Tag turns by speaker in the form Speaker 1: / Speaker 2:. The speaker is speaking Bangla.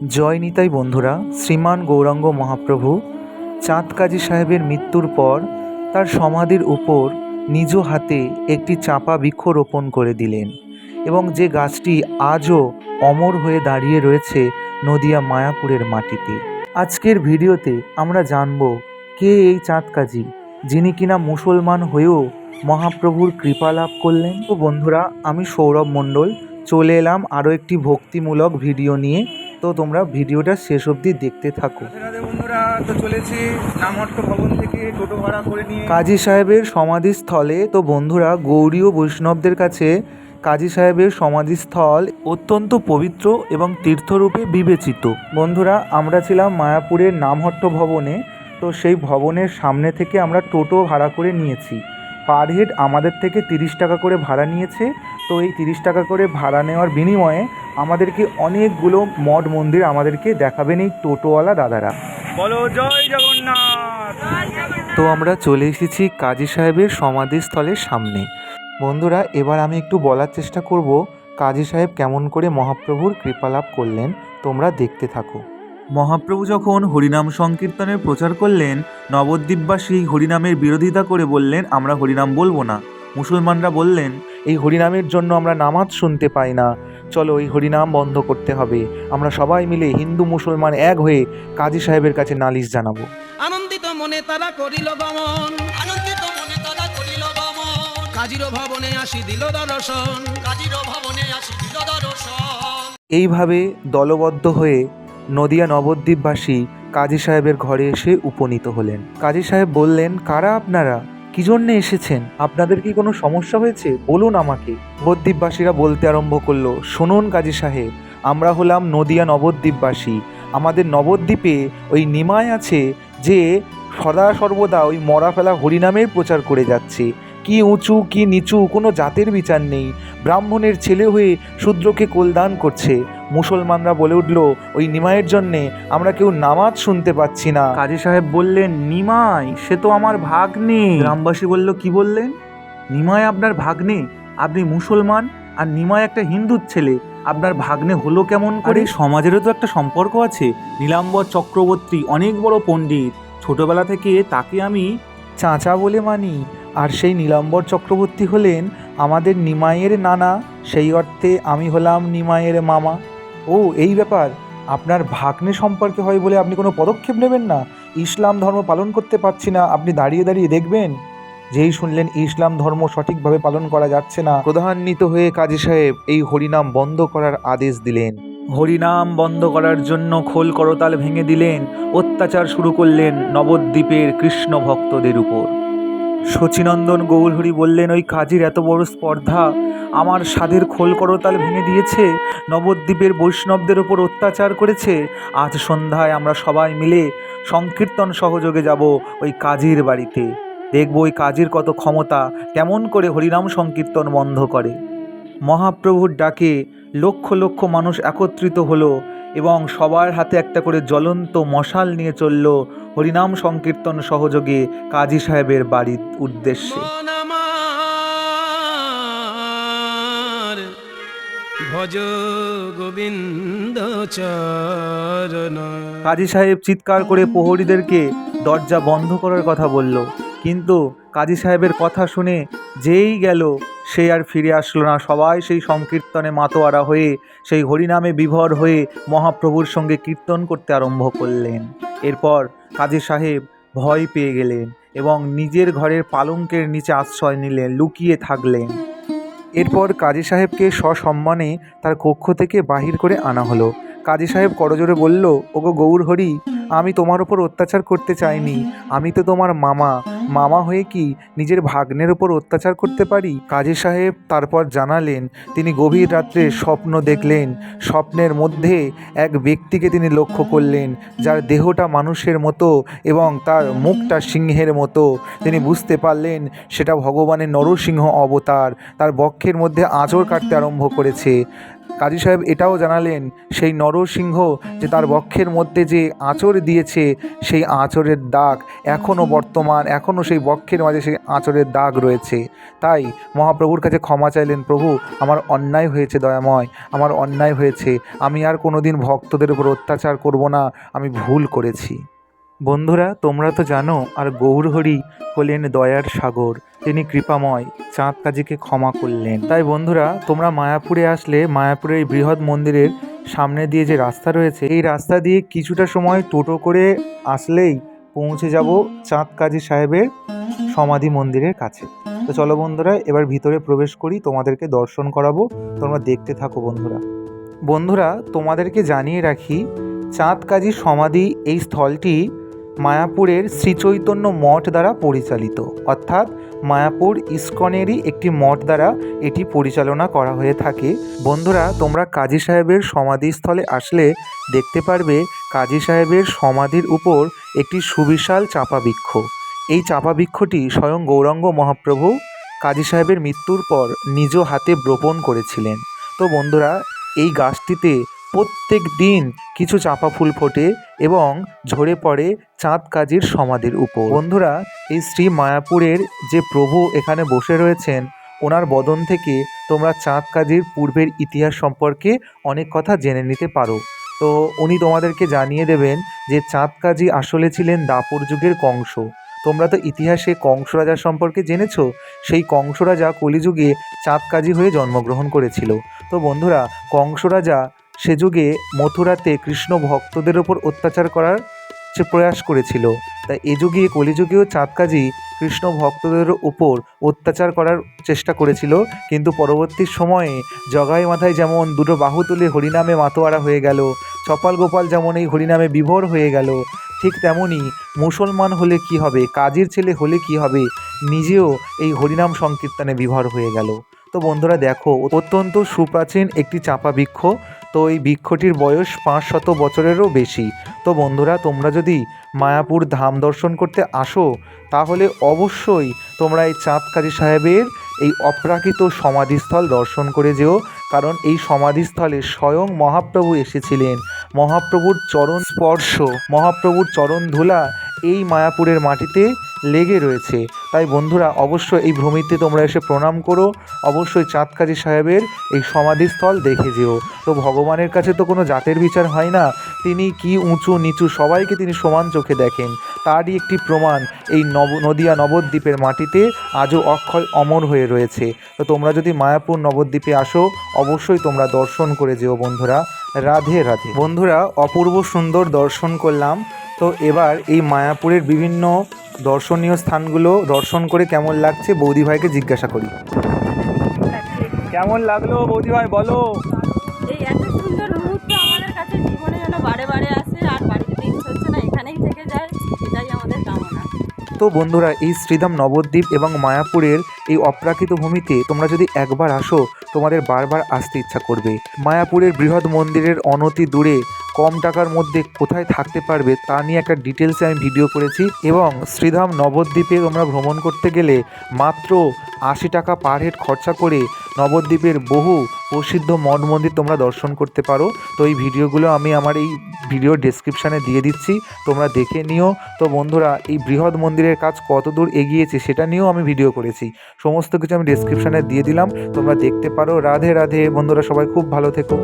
Speaker 1: জয় নিতাই বন্ধুরা, শ্রীমান গৌরাঙ্গ মহাপ্রভু চাঁদ কাজী সাহেবের মৃত্যুর পর তার সমাধির উপর নিজ হাতে একটি চাপা বৃক্ষ রোপণ করে দিলেন এবং যে গাছটি আজও অমর হয়ে দাঁড়িয়ে রয়েছে নদিয়া মায়াপুরের মাটিতে। আজকের ভিডিওতে আমরা জানব কে এই চাঁদ কাজী যিনি কিনা মুসলমান হয়েও মহাপ্রভুর কৃপা লাভ করলেন। তো বন্ধুরা, আমি সৌরভ মণ্ডল, চলে এলাম আরও একটি ভক্তিমূলক ভিডিও নিয়ে। তো তোমরা ভিডিওটা শেষ অবধি দেখতে থাকো।
Speaker 2: বন্ধুরা তো চলেছি নামহট্ট ভবন থেকে টোটো ভাড়া করে নিয়ে।
Speaker 1: কাজী সাহেবের সমাধিস্থলে তো বন্ধুরা গৌরী ও বৈষ্ণবদের কাছে কাজী সাহেবের সমাধিস্থল অত্যন্ত পবিত্র এবং তীর্থরূপে বিবেচিত। বন্ধুরা আমরা ছিলাম মায়াপুরের নামহট্ট ভবনে তো সেই ভবনের সামনে থেকে আমরা টোটো ভাড়া করে নিয়েছি। পার হেড আমাদের থেকে তিরিশ টাকা করে ভাড়া নিয়েছে তো এই তিরিশ টাকা করে ভাড়া নেওয়ার বিনিময়ে আমাদেরকে অনেকগুলো মঠ মন্দির আমাদেরকে দেখাবেন এই টোটোওয়ালা দাদারা।
Speaker 2: বলো জয় জগন্নাথ!
Speaker 1: তো আমরা চলে এসেছি কাজী সাহেবের সমাধিস্থলের সামনে। বন্ধুরা এবার আমি একটু বলার চেষ্টা করব কাজী সাহেব কেমন করে মহাপ্রভুর কৃপালাভ করলেন তোমরা দেখতে থাকো। মহাপ্রভু যখন হরিনাম সংকীর্তনের প্রচার করলেন নবদ্বীপবাসী হরিনামের বিরোধিতা করে বললেন আমরা হরিনাম বলব না। মুসলমানরা বললেন এই হরিনামের জন্য আমরা নামাজ শুনতে পাই না। চলো এই হরিনাম বন্ধ করতে হবে। আমরা সবাই মিলে হিন্দু মুসলমান এক হয়ে কাজী সাহেবের কাছে নালিশ জানাব।
Speaker 3: আনন্দিত মনে তারা করিল গমন।
Speaker 4: আনন্দিত মনে তারা করিল গমন।
Speaker 3: কাজীর ভবনে আসি দিল দর্শন।
Speaker 4: কাজীর ভবনে আসি দিল দর্শন।
Speaker 1: এইভাবে দলবদ্ধ হয়ে নদিয়া নবদ্বীপবাসী কাজী সাহেবের ঘরে এসে উপনীত হলেন। কাজী সাহেব বললেন কারা আপনারা? কি জন্যে এসেছেন? আপনাদের কি কোনো সমস্যা হয়েছে? বলুন আমাকে। নবদ্বীপবাসীরা বলতে আরম্ভ করল, শুনুন কাজী সাহেব, আমরা হলাম নদিয়া নবদ্বীপবাসী। আমাদের নবদ্বীপে ওই নিমায় আছে যে সদা সর্বদা ওই মরা ফেলা হরিনামের প্রচার করে যাচ্ছে। কি উঁচু কি নিচু কোনো জাতের বিচার নেই। ব্রাহ্মণের ছেলে হয়ে শূদ্রকে কোলদান করছে। মুসলমানরা বলে উঠল ওই নিমাইয়ের জন্যে আমরা কেউ নামাজ শুনতে পাচ্ছি না। কাজী সাহেব বললেন নিমাই সে তো আমার ভাগ্নে। গ্রামবাসী বলল কি বললেন? নিমাই আপনার ভাগ্নে। আপনি মুসলমান আর নিমাই একটা হিন্দুর ছেলে। আপনার ভাগ্নে হলো কেমন করে? সমাজেরও তো একটা সম্পর্ক আছে। নীলাম্বর চক্রবর্তী অনেক বড় পণ্ডিত। ছোটবেলা থেকে তাকে আমি চাচা বলে মানি, আর সেই নীলাম্বর চক্রবর্তী হলেন আমাদের নিমাইয়ের নানা, সেই অর্থে আমি হলাম নিমাইয়ের মামা। ও, এই ব্যাপার, আপনার ভাগ্নে সম্পর্কে হয় বলে আপনি কোনো পদক্ষেপ নেবেন না? ইসলাম ধর্ম পালন করতে পারছি না, আপনি দাঁড়িয়ে দাঁড়িয়ে দেখবেন। যেই শুনলেন ইসলাম ধর্ম সঠিকভাবে পালন করা যাচ্ছে না প্রধান্বিত হয়ে কাজী সাহেব এই হরিনাম বন্ধ করার আদেশ দিলেন। হরিনাম বন্ধ করার জন্য খোল করতাল ভেঙে দিলেন, অত্যাচার শুরু করলেন নবদ্বীপের কৃষ্ণ ভক্তদের উপর। শচীনন্দন গৌরহরি বললেন, ওই কাজীর এত বড় স্পর্ধা আমার স্বাদের খোল করতাল ভেঙে দিয়েছে, নবদ্বীপের বৈষ্ণবদের ওপর অত্যাচার করেছে, আজ সন্ধ্যায় আমরা সবাই মিলে সংকীর্তন সহযোগে যাব ওই কাজীর বাড়িতে। দেখব ওই কাজের কত ক্ষমতা, কেমন করে হরিনাম সংকীর্তন বন্ধ করে। মহাপ্রভুর ডাকে লক্ষ লক্ষ মানুষ একত্রিত হলো এবং সবার হাতে একটা করে জ্বলন্ত মশাল নিয়ে চলল হরিনাম সংকীর্তন সহযোগে কাজী সাহেবের বাড়ির উদ্দেশ্যে।
Speaker 3: ভজ গোবিন্দ চরণ।
Speaker 1: কাজী সাহেব চিৎকার করে প্রহরীদেরকে দরজা বন্ধ করার কথা বলল। কিন্তু কাজী সাহেবের কথা শুনে যেই গেল সে আর ফিরে আসলো না। সবাই সেই সংকীর্তনে মাতোয়ারা হয়ে, সেই হরিনামে বিভোর হয়ে মহাপ্রভুর সঙ্গে কীর্তন করতে আরম্ভ করলেন। এরপর কাজী সাহেব ভয় পেয়ে গেলেন এবং নিজের ঘরের পালঙ্কের নিচে আশ্রয় নিলেন, লুকিয়ে থাকলেন। এরপর কাজী সাহেবকে সসম্মানে তার কক্ষ থেকে বাহির করে আনা হলো। কাজী সাহেব করজোরে বলল, ওগো গৌর হরি আমি তোমার ওপর অত্যাচার করতে চাইনি। আমি তো তোমার মামা। মামা হয়ে কি নিজের ভাগ্নের ওপর অত্যাচার করতে পারি? কাজী সাহেব তারপর জানালেন, তিনি গভীর রাত্রে স্বপ্ন দেখলেন। স্বপ্নের মধ্যে এক ব্যক্তিকে তিনি লক্ষ্য করলেন, যার দেহটা মানুষের মতো এবং তার মুখটা সিংহের মতো। তিনি বুঝতে পারলেন, সেটা ভগবানের নরসিংহ অবতার। তার বক্ষের মধ্যে আঁচড় কাটতে আরম্ভ করেছে। কাজী সাহেব এটাও জানালেন, সেই নরসিংহ যে তার বক্ষের মধ্যে যে আঁচড় দিয়েছে, সেই আঁচড়ের দাগ এখনও বর্তমান এখনও সেই বক্ষের মাঝে সেই আঁচড়ের দাগ রয়েছে। তাই মহাপ্রভুর কাছে ক্ষমা চাইলেন, প্রভু, আমার অন্যায় হয়েছে দয়াময়, আমার অন্যায় হয়েছে। আমি আর কোনোদিন ভক্তদের উপর অত্যাচার করব না, আমি ভুল করেছি। বন্ধুরা, তোমরা তো জানো, আর গৌরহরি হলেন দয়ার সাগর, তিনি কৃপাময়, চাঁদ কাজীকে ক্ষমা করলেন। তাই বন্ধুরা, তোমরা মায়াপুরে আসলে মায়াপুরের এই বৃহৎ মন্দিরের সামনে দিয়ে যে রাস্তা রয়েছে, এই রাস্তা দিয়ে কিছুটা সময় টোটো করে আসলেই পৌঁছে যাব চাঁদ কাজী সাহেবের সমাধি মন্দিরের কাছে। তো চলো বন্ধুরা, এবার ভিতরে প্রবেশ করি, তোমাদেরকে দর্শন করাবো। তোমরা দেখতে থাকো বন্ধুরা। বন্ধুরা, তোমাদেরকে জানিয়ে রাখি চাঁদ কাজী সমাধি এই স্থলটি মায়াপুরের শ্রীচৈতন্য মঠ দ্বারা পরিচালিত। অর্থাৎ মায়াপুর ইস্কনেরই একটি মঠ দ্বারা এটি পরিচালনা করা হয়ে থাকে। বন্ধুরা, তোমরা কাজী সাহেবের সমাধিস্থলে আসলে দেখতে পারবে কাজী সাহেবের সমাধির উপর একটি সুবিশাল চাপা বৃক্ষ এই চাপা বৃক্ষটি স্বয়ং গৌরাঙ্গ মহাপ্রভু কাজী সাহেবের মৃত্যুর পর নিজ হাতে বপন করেছিলেন। তো বন্ধুরা, এই গাছটিতে প্রত্যেক দিন কিছু চাঁপা ফুল ফোটে এবং ঝরে পড়ে চাঁদ কাজীর সমাধির উপর। বন্ধুরা, এই শ্রী মায়াপুরের যে প্রভু এখানে বসে রয়েছেন, ওনার বদন থেকে তোমরা চাঁদ কাজীর পূর্বের ইতিহাস সম্পর্কে অনেক কথা জেনে নিতে পারো। তো উনি তোমাদেরকে জানিয়ে দেবেন যে চাঁদ কাজী আসলে ছিলেন দাপর যুগের কংস। তোমরা তো ইতিহাসে কংস রাজার সম্পর্কে জেনেছো, সেই কংস রাজা কলিযুগে চাঁদ কাজী হয়ে জন্মগ্রহণ করেছিল। তো বন্ধুরা, কংস রাজা সে যুগে মথুরাতে কৃষ্ণ ভক্তদের ওপর অত্যাচার করার সে প্রয়াস করেছিল। তাই এ যুগে, কলিযুগেও চাঁদকাজি কৃষ্ণ ভক্তদের উপর অত্যাচার করার চেষ্টা করেছিল। কিন্তু পরবর্তী সময়ে জগাই মাথায় যেমন দুটো বাহু তুলে হরিনামে মাতোয়ারা হয়ে গেল চপাল গোপাল যেমন এই হরিনামে বিভোর হয়ে গেল, ঠিক তেমনই মুসলমান হলে কি হবে, কাজীর ছেলে হলে কি হবে, নিজেও এই হরিনাম সংকীর্তনে বিভোর হয়ে গেল। তো বন্ধুরা দেখো, অত্যন্ত সুপ্রাচীন একটি চাপা বৃক্ষ তো এই বৃক্ষটির বয়স পাঁচ শত বছরেরও বেশি। তো বন্ধুরা, তোমরা যদি মায়াপুর ধাম দর্শন করতে আসো, তাহলে অবশ্যই তোমরা এই চাঁদ কাজী সাহেবের এই অপ্রাকৃত সমাধিস্থল দর্শন করে যেও, কারণ এই সমাধিস্থলে স্বয়ং মহাপ্রভু এসেছিলেন। মহাপ্রভুর চরণ স্পর্শ, মহাপ্রভুর চরণ ধুলা এই মায়াপুরের মাটিতে লেগে রয়েছে। তাই বন্ধুরা, অবশ্যই এই ভূমিতে তোমরা এসে প্রণাম করো। অবশ্যই চাঁদকাজী সাহেবের এই সমাধিস্থল দেখে যেও। তো ভগবানের কাছে তো কোনো জাতের বিচার হয় না। তিনি কি উঁচু নিচু সবাইকে তিনি সমান চোখে দেখেন। তারই একটি প্রমাণ এই নব নদিয়া নবদ্বীপের মাটিতে আজও অক্ষয় অমর হয়ে রয়েছে। তো তোমরা যদি মায়াপুর নবদ্বীপে আসো, অবশ্যই তোমরা দর্শন করে যেও বন্ধুরা। রাধে রাধে। বন্ধুরা, অপূর্ব সুন্দর দর্শন করলাম। তো এবার এই মায়াপুরের বিভিন্ন দর্শনীয় স্থানগুলো দর্শন করে কেমন লাগছে বৌদি ভাইকে জিজ্ঞাসা করি। কেমন লাগল বৌদি ভাই বলো।
Speaker 5: এই এত সুন্দর মুহূর্ত আমাদের কাছে জীবনে যেন বারে বারে আসে আর বাড়িতে ইচ্ছে হচ্ছে না এখানেই থেকে যায় এটাই আমাদের কামনা।
Speaker 1: তো বন্ধুরা এই শ্রীধাম নবদ্বীপ এবং মায়াপুরের এই অপ্রাকৃত ভূমিতে তোমরা যদি একবার আসো, তোমাদের বারবার আসতে ইচ্ছা করবে। মায়াপুরের বৃহৎ মন্দিরের অনতি দূরে কম টাকার মধ্যে কোথায় থাকতে পারবে তা নিয়ে একটা ডিটেলসে আমি ভিডিও করেছি এবং শ্রীধাম নবদ্বীপে তোমরা ভ্রমণ করতে গেলে মাত্র আশি টাকা পার হেড খরচা করে নবদ্বীপের বহু প্রসিদ্ধ মঠ মন্দির তোমরা দর্শন করতে পারো। তো এই ভিডিওগুলো আমি আমার এই ভিডিও ডেসক্রিপশানে দিয়ে দিচ্ছি, তোমরা দেখে নিও। তো বন্ধুরা, এই বৃহৎ মন্দিরের কাজ কত দূর এগিয়েছে সেটা নিয়েও আমি ভিডিও করেছি। সমস্ত কিছু আমি ডিসক্রিপশানে দিয়ে দিলাম। তোমরা দেখতে পারো। রাধে রাধে। বন্ধুরা, সবাই খুব ভালো থেকো।